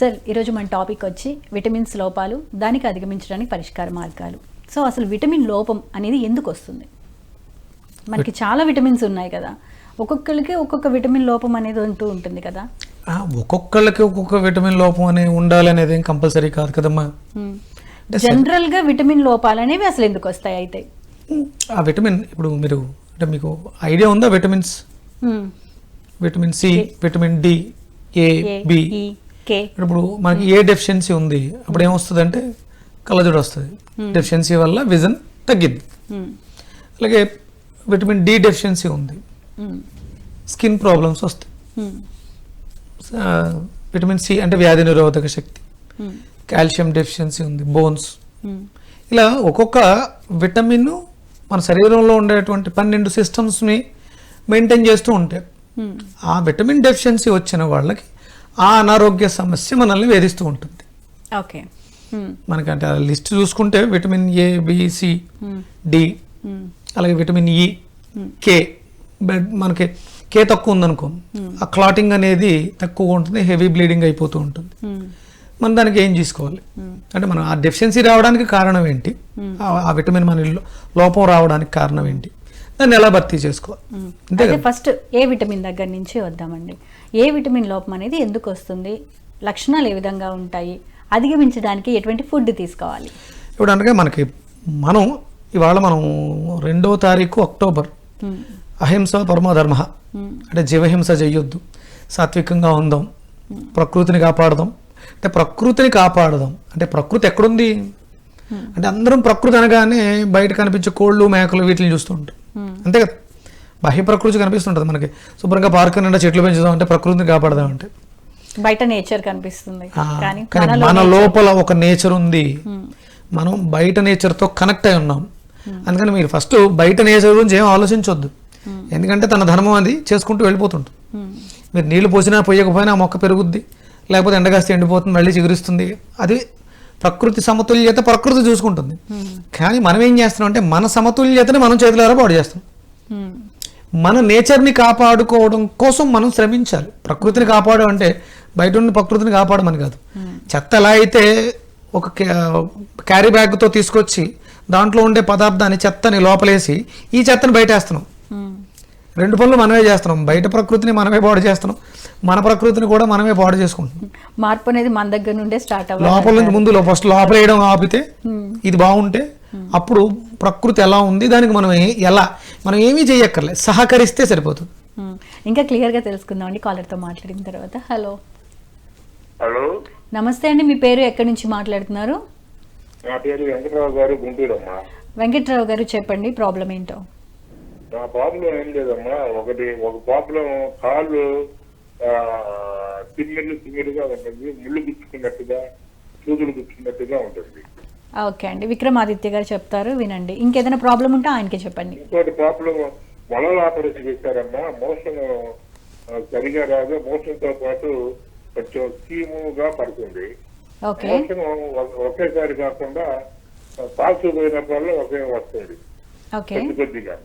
Sir ఈరోజు మన topic వచ్చి విటమిన్స్ లోపాలు దానికి అధిగమించడానికి పరిష్కార మార్గాలు. సో అసలు విటమిన్ లోపం అనేది ఎందుకు వస్తుంది? మనకి చాలా విటమిన్స్ ఉన్నాయి కదా. ఒక్కొక్కరికి ఒక్కొక్క విటమిన్ లోపం అనేది ఉంటూ ఉంటుంది కదా. ఒక్కొక్కళ్ళకి ఒక్కొక్క విటమిన్ లోపం అనేది ఏం కంపల్సరీ కాదు కదమ్మా. అంటే జనరల్గా విటమిన్ లోపాలు అనేవి అసలు ఎందుకు వస్తాయి అయితే? ఆ విటమిన్ ఇప్పుడు మీరు అంటే మీకు ఐడియా ఉందా vitamins. Vitamin C vitamin D A, B. E, K ఇప్పుడు మనకి ఏ డెఫిషియన్సీ ఉంది అప్పుడు ఏమొస్తుంది అంటే కళ్ళజోడు వస్తుంది డెఫిషియన్సీ వల్ల విజన్ తగ్గింది మ్మ్. అలాగే విటమిన్ డి డెఫిషియన్సీ ఉంది. స్కిన్ ప్రాబ్లమ్స్ వస్తాయి విటమిన్ సి అంటే వ్యాధి నిరోధక శక్తి. కాల్షియం డెఫిషియన్సీ ఉంది బోన్స్. ఇలా ఒక్కొక్క విటమిన్ మన శరీరంలో ఉండేటువంటి పన్నెండు సిస్టమ్స్ని మెయింటైన్ చేస్తూ ఉంటాయి. ఆ విటమిన్ డెఫిషియన్సీ వచ్చిన వాళ్ళకి ఆ అనారోగ్య సమస్య మనల్ని వేధిస్తూ ఉంటుంది. ఓకే. మనకంటే ఆ లిస్ట్ చూసుకుంటే vitamin A B C. D. అలాగే విటమిన్ ఈ కే మనకి కే తక్కువ ఉందనుకో ఆ క్లాటింగ్ అనేది తక్కువ ఉంటుంది హెవీ బ్లీడింగ్ అయిపోతూ ఉంటుంది. మనం దానికి ఏం చేసుకోవాలి అంటే మనం ఆ డెఫిషియన్సీ రావడానికి కారణం ఏంటి? ఆ- విటమిన్ మన లోపం రావడానికి కారణం ఏంటి? దాన్ని ఎలా భర్తీ చేసుకోవాలి? కదా? ఫస్ట్ ఏ విటమిన్ దగ్గర నుంచి వద్దామండి? ఏ విటమిన్ లోపం అనేది ఎందుకు వస్తుంది? లక్షణాలు ఏ విధంగా ఉంటాయి? అధిగమించడానికి ఎటువంటి ఫుడ్ తీసుకోవాలి? ఇప్పుడు అనగా మనకి మనం ఇవాళ మనం రెండో తారీఖు అక్టోబర్. అహింస పరమధర్మ. అంటే జీవహింస చెయ్యొద్దు సాత్వికంగా ఉందాం. ప్రకృతిని కాపాడదాం. అంటే ప్రకృతిని కాపాడదాం. అంటే ప్రకృతి ఎక్కడుంది? అంటే అందరం ప్రకృతి అనగానే బయట కనిపించే కోళ్ళు మేకలు వీటిని చూస్తూ ఉంటాం. అంతే కదా? బాహ్య ప్రకృతి కనిపిస్తుంటుంది మనకి. శుభ్రంగా పార్క్ నిండా చెట్లు పెంచుదాం అంటే ప్రకృతిని కాపాడదాం అంటే బయట నేచర్ కనిపిస్తుంది. కానీ మన లోపల ఒక నేచర్ ఉంది. మనం బయట నేచర్తో కనెక్ట్ అయి ఉన్నాం. అందుకని మీరు ఫస్ట్ బయట నేచర్ గురించి ఏం ఆలోచించొద్దు. ఎందుకంటే తన ధర్మం అది చేసుకుంటూ వెళ్ళిపోతుంటుంది. మీరు నీళ్ళు పోసినా పోయకపోయినా మొక్క పెరుగుద్ది. లేకపోతే ఎండగాస్తే ఎండిపోతుంది మళ్ళీ చిగురిస్తుంది. అది ప్రకృతి సమతుల్యత ప్రకృతి చూసుకుంటుంది. కానీ మనం ఏం చేస్తున్నాం అంటే మన సమతుల్యతని మనం చేతులారా పాడు చేస్తాం. మన నేచర్ని కాపాడుకోవడం కోసం మనం శ్రమించాలి. ప్రకృతిని కాపాడు అంటే బయట ఉన్న ప్రకృతిని కాపాడమని కాదు. చెత్త ఎలా అయితే ఒక క్యారీ బ్యాగ్తో తీసుకొచ్చి దాంట్లో ఉండే పదార్థాన్ని చెత్తని లోపలేసి ఈ చెత్తని బయటేస్తున్నాం. మ్మ్. రెండు పనులు మనమే చేస్తున్నాం. బయట ప్రకృతిని మనమే పాడు చేస్తున్నాం. మన ప్రకృతిని కూడా మనమే పాడు చేసుకుంటున్నాం. మార్పు అనేది మన దగ్గర నుండే స్టార్ట్ అవ్వాలి. లోపల నుంచి ముందు ఫస్ట్ లోపల వేయడం ఆపితే ఇది బాగుంటే అప్పుడు ప్రకృతి ఎలా ఉంది దానికి మనం ఎలా మనం ఏమీ చేయక్కర్లేదు సహకరిస్తే సరిపోతుంది. ఇంకా క్లియర్గా తెలుసుకుందామండి కాలర్తో మాట్లాడిన తర్వాత. హలో. హలో. నమస్తే అండి మీ పేరు ఎక్కడి నుంచి మాట్లాడుతున్నారు? నా పేరు వెంకటరావు గారు గుంటూరు అమ్మా వెంకట్రావు గారు చెప్పండి ప్రాబ్లం ఏంటో? నా ప్రాబ్లం ఏం లేదమ్మా. ఒకటి ఒక ప్రాబ్లం కాళ్ళు ఆ, తిమ్మిర్లు తిమ్మిరుగా ఉంటుంది ముళ్ళు గుచ్చుకున్నట్టుగా సూదులు గుచ్చుకున్నట్టుగా ఉంటుంది. ఓకే అండి. విక్రమాదిత్య గారు చెప్తారు వినండి. ఇంకేదైనా ప్రాబ్లం ఉంటే ఆయనకే చెప్పండి. ఇంకోటి ప్రాబ్లం మొలలు ఆపరేషన్ చేశారమ్మా. మోషన్ సరిగా రాదు. మోషన్తో పాటు కొంచెం స్కీముగా పడుతుంది. మోషన్ ఒకేసారి కాకుండా పాస్ పోయినప్పుడల్లా ఒకే వస్తుంది. ఓకే. కొద్ది కొద్దిగా.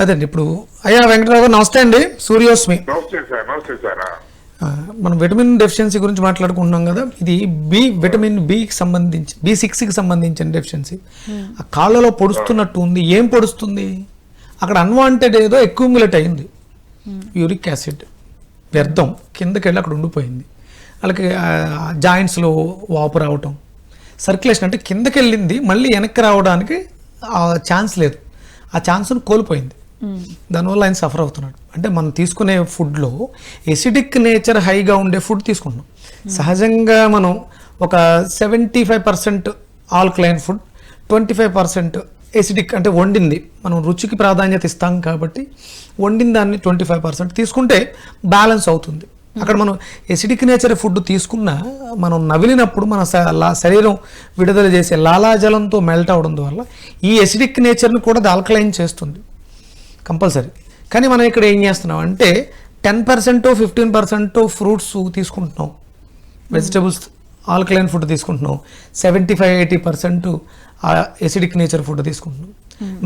అదండి. ఇప్పుడు అయ్యా వెంకటరావు గారు నమస్తే అండి. సూర్యోస్మి. నమస్తే సార్ నమస్తే సార్. మనం విటమిన్ డెఫిషియన్సీ గురించి మాట్లాడుకుంటున్నాం కదా ఇది బి విటమిన్ బికి సంబంధించి బి సిక్స్కి సంబంధించిన డెఫిషియన్సీ ఆ కాళ్ళలో పొడుస్తున్నట్టు ఉంది. ఏం పొడుస్తుంది? అక్కడ అన్వాంటెడ్ ఏదో అక్యూములేట్ అయింది. యూరిక్ యాసిడ్ వ్యర్థం. కిందకి వెళ్ళి అక్కడ ఉండిపోయింది. వాళ్ళకి జాయింట్స్లో వాపు రావటం. సర్క్యులేషన్ అంటే కిందకి వెళ్ళింది మళ్ళీ వెనక్కి రావడానికి ఛాన్స్ లేదు. ఆ ఛాన్స్ను కోల్పోయింది. దానివల్ల ఆయన సఫర్ అవుతున్నాడు. అంటే మనం తీసుకునే ఫుడ్లో ఎసిడిక్ నేచర్ హైగా ఉండే ఫుడ్ తీసుకుంటున్నాం. సహజంగా మనం ఒక seventy five percent alkaline food twenty five percent acidic అంటే వండింది. మనం రుచికి ప్రాధాన్యత ఇస్తాం కాబట్టి వండిన దాన్ని ట్వంటీ ఫైవ్ పర్సెంట్ తీసుకుంటే బ్యాలెన్స్ అవుతుంది. అక్కడ మనం ఎసిడిక్ నేచర్ ఫుడ్ తీసుకున్నా మనం నవిలినప్పుడు మన శరీరం విడుదల చేసే లాలాజలంతో మెల్ట్ అవడం వల్ల ఈ ఎసిడిక్ నేచర్ని కూడా ఆల్కలైన్ చేస్తుంది. కంపల్సరీ. కానీ మనం ఇక్కడ ఏం చేస్తున్నాం అంటే ten percent fifteen percent fruits తీసుకుంటున్నాం. వెజిటబుల్స్ ఆల్కలైన్ ఫుడ్ తీసుకుంటున్నాం. Seventy five eighty percent acidic nature food తీసుకుంటున్నాం.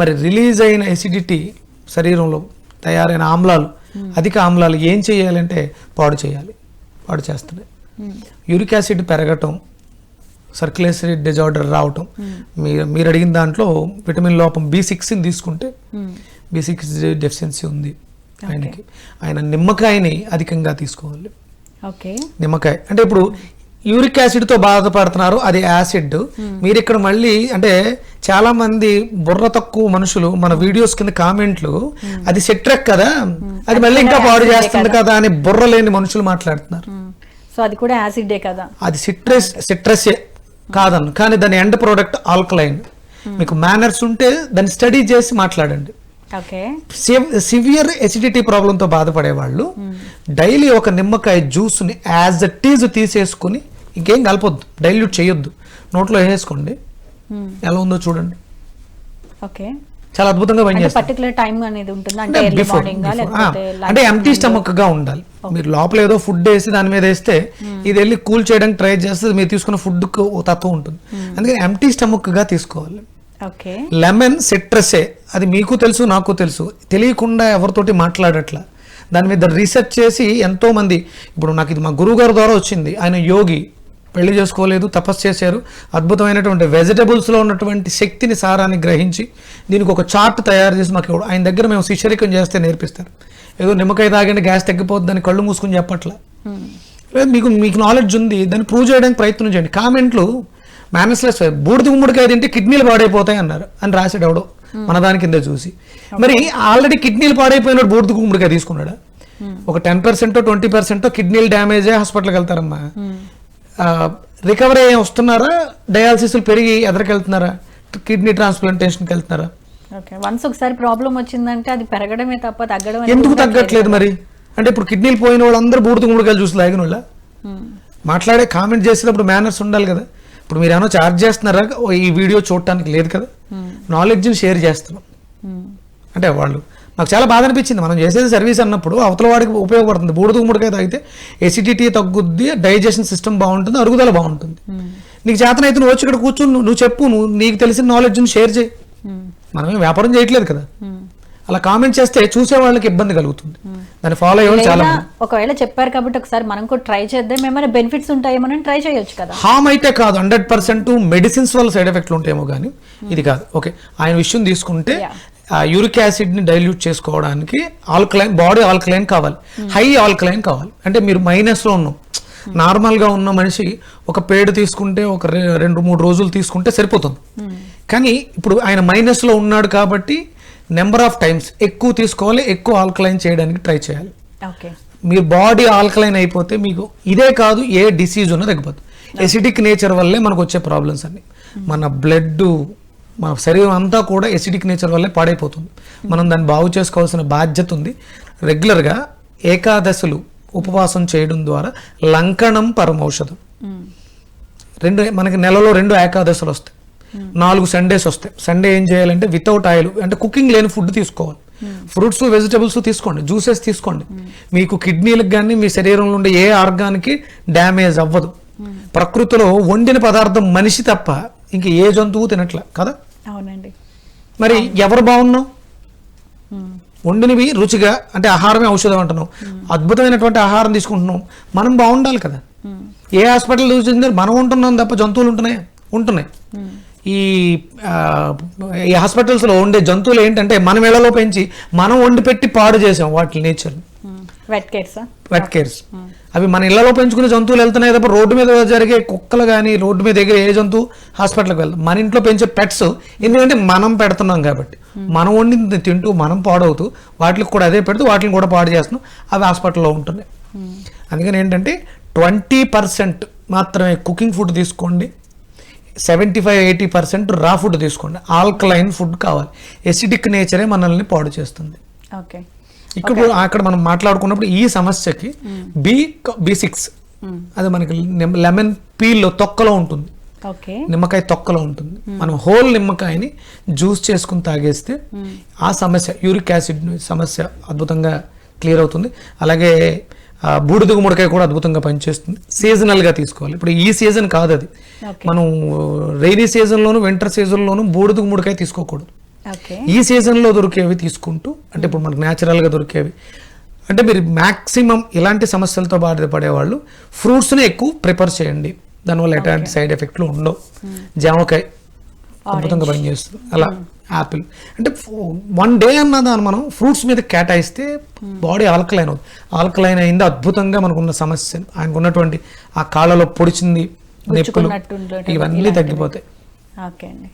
మరి రిలీజ్ అయిన ఎసిడిటీ శరీరంలో తయారైన ఆమ్లాలు అధిక ఆమ్లాలు ఏం చేయాలంటే పాడు చేయాలి. పాడు చేస్తున్నాయి. యూరిక్ యాసిడ్ పెరగటం సర్క్యులేటరీ డిజార్డర్ రావటం మీరు మీరు అడిగిన దాంట్లో విటమిన్ లోపం బి సిక్స్ని తీసుకుంటే బి సిక్స్ డెఫిషియన్సీ ఉంది ఆయనకి. ఆయన నిమ్మకాయని అధికంగా తీసుకోవాలి. ఓకే. నిమ్మకాయ. అంటే ఇప్పుడు యూరిక్ యాసిడ్తో బాధపడుతున్నారు అది యాసిడ్. మీరు ఇక్కడ మళ్ళీ అంటే చాలా మంది బుర్ర తక్కువ మనుషులు మన వీడియోస్ కింద కామెంట్లు అది సిట్రక్ కదా? అది మళ్ళీ ఇంకా పాడు చేస్తుంది కదా. అని బుర్ర లేని మనుషులు మాట్లాడుతున్నారు. సో అది కూడా యాసిడే కదా? అది సిట్రస్ సిట్రస్ కాదన్ను. కానీ దాని ఎండ్ ప్రోడక్ట్ ఆల్కలైన్. మీకు మేనర్స్ ఉంటే దాన్ని స్టడీ చేసి మాట్లాడండి. సివియర్ ఎసిడిటీ ప్రాబ్లంతో బాధపడే వాళ్ళు డైలీ ఒక నిమ్మకాయ జ్యూస్ని యాజ్ అ టీజ్ తీసేసుకుని ఇంకేం కలపొద్దు డైల్యూట్ చేయొద్దు నోట్లో వేసేసుకోండి. ఎలా ఉందో చూడండి. ఓకే చాలా అద్భుతంగా అంటే పనిచేస్తుంది పర్టికులర్ టైం అనేది ఉంటుంది? అంటే ఎర్లీ మార్నింగ్ ఎంటీ స్టమక్గా ఉండాలి. మీరు లోపల ఏదో ఫుడ్ వేసి దాని మీద వేస్తే ఇది వెళ్ళి కూల్ చేయడానికి ట్రై చేస్తే మీరు తీసుకున్న ఫుడ్ తత్వం ఉంటుంది. అందుకని ఎంటీ స్టమక్గా తీసుకోవాలి. లెమన్ సిట్రసే అది మీకు తెలుసు నాకు తెలుసు. తెలియకుండా ఎవరితోటి మాట్లాడట్లా. దాని మీద రీసెర్చ్ చేసి ఎంతో మంది ఇప్పుడు నాకు ఇది మా గురువు గారి ద్వారా వచ్చింది. ఆయన యోగి పెళ్ళి చేసుకోలేదు తపస్సు చేశారు. అద్భుతమైనటువంటి vegetables లో ఉన్నటువంటి శక్తిని సారాన్ని గ్రహించి దీనికి ఒక చార్ట్ తయారు చేసి మాకు. ఆయన దగ్గర మేము శిష్యరికం చేస్తే నేర్పిస్తారు. ఏదో నిమ్మకాయ తాగండి గ్యాస్ తగ్గిపోద్ది అని కళ్ళు మూసుకుని చెప్పట్లా. లేదు మీకు మీకు నాలెడ్జ్ ఉంది. దాన్ని ప్రూవ్ చేయడానికి ప్రయత్నం చేయండి. కామెంట్లు మేనస్లెస్ బూడిద గుమ్మడికాయ తింటే కిడ్నీలు పాడైపోతాయి అన్నారు. అని రాసాడు ఎవడో మన దాని కింద చూసి. మరి ఆల్రెడీ కిడ్నీలు పాడైపోయినాడు బూడిద గుమ్మడికాయ తీసుకున్నాడా? ఒక టెన్ పర్సెంట్ ట్వంటీ పర్సెంట్ కిడ్నీలు డ్యామేజ్ అయ్యి హాస్పిటల్కి వెళ్తారమ్మా. రికవరీ అయ్యి వస్తున్నారా? డయాలసిస్లు పెరిగి ఎదరికెళ్తున్నారా కిడ్నీ ట్రాన్స్ప్లాంటేషన్కి వెళ్తున్నారా? వన్స్ ఒకసారి ప్రాబ్లం వచ్చిందంటే అది పెరగడమే తప్ప తగ్గడం ఎందుకు. తగ్గట్లేదు మరి? అంటే ఇప్పుడు కిడ్నీలు పోయిన వాళ్ళందరూ బూడిద గుమ్మడికాయలు చూసి లాగిన వాళ్ళ. మాట్లాడే కామెంట్ చేసేటప్పుడు మేనర్స్ ఉండాలి కదా. ఇప్పుడు మీరు ఏమైనా చార్జ్ చేస్తున్నారా ఈ వీడియో చూడటానికి లేదు కదా. నాలెడ్జ్ని షేర్ చేస్తున్నాం. అంటే వాళ్ళు నాకు చాలా బాధ అనిపించింది. మనం చేసేది సర్వీస్ అన్నప్పుడు అవతల వాడికి ఉపయోగపడుతుంది. బూడిద గుమ్మడికాయ తాగితే ఎసిడిటీ తగ్గుద్ది డైజెషన్ సిస్టమ్ బాగుంటుంది అరుగుదల బాగుంటుంది. నీకు చేతనైతే నువ్వు వచ్చి ఇక్కడ కూర్చొని నువ్వు చెప్పు నువ్వు నీకు తెలిసిన నాలెడ్జ్ని షేర్ చేయి. మనమేం వ్యాపారం చేయట్లేదు కదా. అలా కామెంట్ చేస్తే చూసే వాళ్ళకి ఇబ్బంది కలుగుతుంది. దాన్ని ఫాలో అయ్యే చాలా ఒకవేళ చెప్పారు కాబట్టి ఒకసారి మనం కూడా ట్రై చేద్దాం. ఏమైనా బెనిఫిట్స్ ఉంటాయేమో ట్రై చేయొచ్చు కదా. హామ్ అయితే కాదు. హండ్రెడ్ పర్సెంట్ మెడిసిన్స్ వల్ల సైడ్ ఎఫెక్ట్లు ఉంటాయేమో కానీ ఇది కాదు. ఓకే ఆయన విషయం తీసుకుంటే. ఆ యూరిక్ యాసిడ్ని డైల్యూట్ చేసుకోవడానికి ఆల్కలైన్ బాడీ ఆల్కలైన్ కావాలి. హై ఆల్కలైన్ కావాలి. అంటే మీరు మైనస్లో ఉన్నాం. నార్మల్గా ఉన్న మనిషి ఒక పేడు తీసుకుంటే ఒక రెండు మూడు రోజులు తీసుకుంటే సరిపోతుంది. కానీ ఇప్పుడు ఆయన మైనస్లో ఉన్నాడు కాబట్టి నెంబర్ ఆఫ్ టైమ్స్ ఎక్కువ తీసుకోవాలి ఎక్కువ ఆల్కలైన్ చేయడానికి ట్రై చేయాలి. మీ బాడీ ఆల్కలైన్ అయిపోతే మీకు ఇదే కాదు ఏ డిసీజ్ ఉన్నా తగ్గిపోతుంది ఎసిడిక్ నేచర్ వల్లే మనకు వచ్చే ప్రాబ్లమ్స్ అన్ని. మన బ్లడ్ మన శరీరం అంతా కూడా ఎసిడిక్ నేచర్ వల్లే పాడైపోతుంది. మనం దాన్ని బాగు చేసుకోవాల్సిన బాధ్యత ఉంది. రెగ్యులర్గా ఏకాదశులు ఉపవాసం చేయడం ద్వారా లంకణం పరమౌషధం. రెండు మనకి నెలలో రెండు ఏకాదశులు వస్తాయి. నాలుగు సండేస్ వస్తాయి. సండే ఏం చేయాలంటే వితౌట్ ఆయిల్ అంటే కుకింగ్ లేని ఫుడ్ తీసుకోవాలి. ఫ్రూట్స్ వెజిటబుల్స్ తీసుకోండి జ్యూసెస్ తీసుకోండి. మీకు కిడ్నీలకు కానీ మీ శరీరంలో ఉండే ఏ ఆర్గాన్కి డ్యామేజ్ అవ్వదు. ప్రకృతిలో వండిన పదార్థం మనిషి తప్ప ఇంక ఏ జంతువు తినట్ల కదా? అవునండి. మరి ఎవరు బాగున్నాం? మ్మ్. వండినవి రుచిగా అంటే ఆహారమే ఔషధం అంటున్నాం. అద్భుతమైనటువంటి ఆహారం తీసుకుంటున్నాం. మనం బాగుండాలి కదా. ఏ హాస్పిటల్ చూసింది మనం ఉంటున్నాం తప్ప జంతువులు ఉంటున్నాయి? ఉంటున్నాయి. ఈ ఈ హాస్పిటల్స్లో ఉండే జంతువులు ఏంటంటే మనం ఇళ్ళలో పెంచి మనం వండి పెట్టి పాడు చేసాం వాటి నేచర్. వెట్ కేర్సా వెట్ కేర్స్ అవి మన ఇళ్ళలో పెంచుకునే జంతువులు వెళ్తున్నాయి తప్ప రోడ్డు మీద జరిగే కుక్కలు కానీ రోడ్డు మీద దగ్గర ఏ జంతువు హాస్పిటల్కి వెళ్తాం మన ఇంట్లో పెంచే పెట్స్ ఎందుకంటే మనం పెడుతున్నాం కాబట్టి. మనం వండింది తింటూ మనం పాడవుతూ వాటికి కూడా అదే పెడుతూ వాటిని కూడా పాడు చేస్తున్నాం. అవి హాస్పిటల్లో ఉంటున్నాయి. అందుకని ఏంటంటే ట్వంటీ పర్సెంట్ మాత్రమే కుకింగ్ ఫుడ్ తీసుకోండి. Seventy five eighty percent raw food తీసుకోండి. ఆల్కలైన్ ఫుడ్ కావాలి. ఎసిడిక్ నేచరే మనల్ని పాడు చేస్తుంది. ఓకే ఇక్కడ అక్కడ మనం మాట్లాడుకున్నప్పుడు ఈ సమస్యకి బి బి సిక్స్ అది మనకి లెమన్ పీల్లో తొక్కలో ఉంటుంది. నిమ్మకాయ తొక్కలో ఉంటుంది. మనం హోల్ నిమ్మకాయని జ్యూస్ చేసుకుని తాగేస్తే ఆ సమస్య యూరిక్ యాసిడ్ సమస్య అద్భుతంగా క్లియర్ అవుతుంది. అలాగే ఆ, బూడిద గుమ్మడికాయ కూడా అద్భుతంగా పనిచేస్తుంది. సీజనల్గా తీసుకోవాలి. ఇప్పుడు ఈ సీజన్ కాదు అది మనం రైనీ సీజన్లోను వింటర్ సీజన్లోను బూడిద గుమ్మడికాయ తీసుకోకూడదు. ఈ సీజన్లో దొరికేవి తీసుకుంటూ అంటే ఇప్పుడు మనకు న్యాచురల్గా దొరికేవి. అంటే మీరు మ్యాక్సిమం ఇలాంటి సమస్యలతో బాధపడే వాళ్ళు ఫ్రూట్స్ని ఎక్కువ ప్రిపేర్ చేయండి. దానివల్ల ఎలాంటి సైడ్ ఎఫెక్ట్లు ఉండవు. జామకాయ అద్భుతంగా పనిచేస్తుంది. అలా. యాపిల్ అంటే వన్ డే అన్నదాన్ని మనం ఫ్రూట్స్ మీద కేటాయిస్తే బాడీ ఆల్కలైన్ అవుతుంది. ఆల్కలైన్ అయింది అద్భుతంగా మనకున్న సమస్య. ఆయనకు ఉన్నటువంటి ఆ కాళ్ళలో పొడిచింది నొప్పులు ఇవన్నీ. తగ్గిపోతాయి. ఓకే అండి.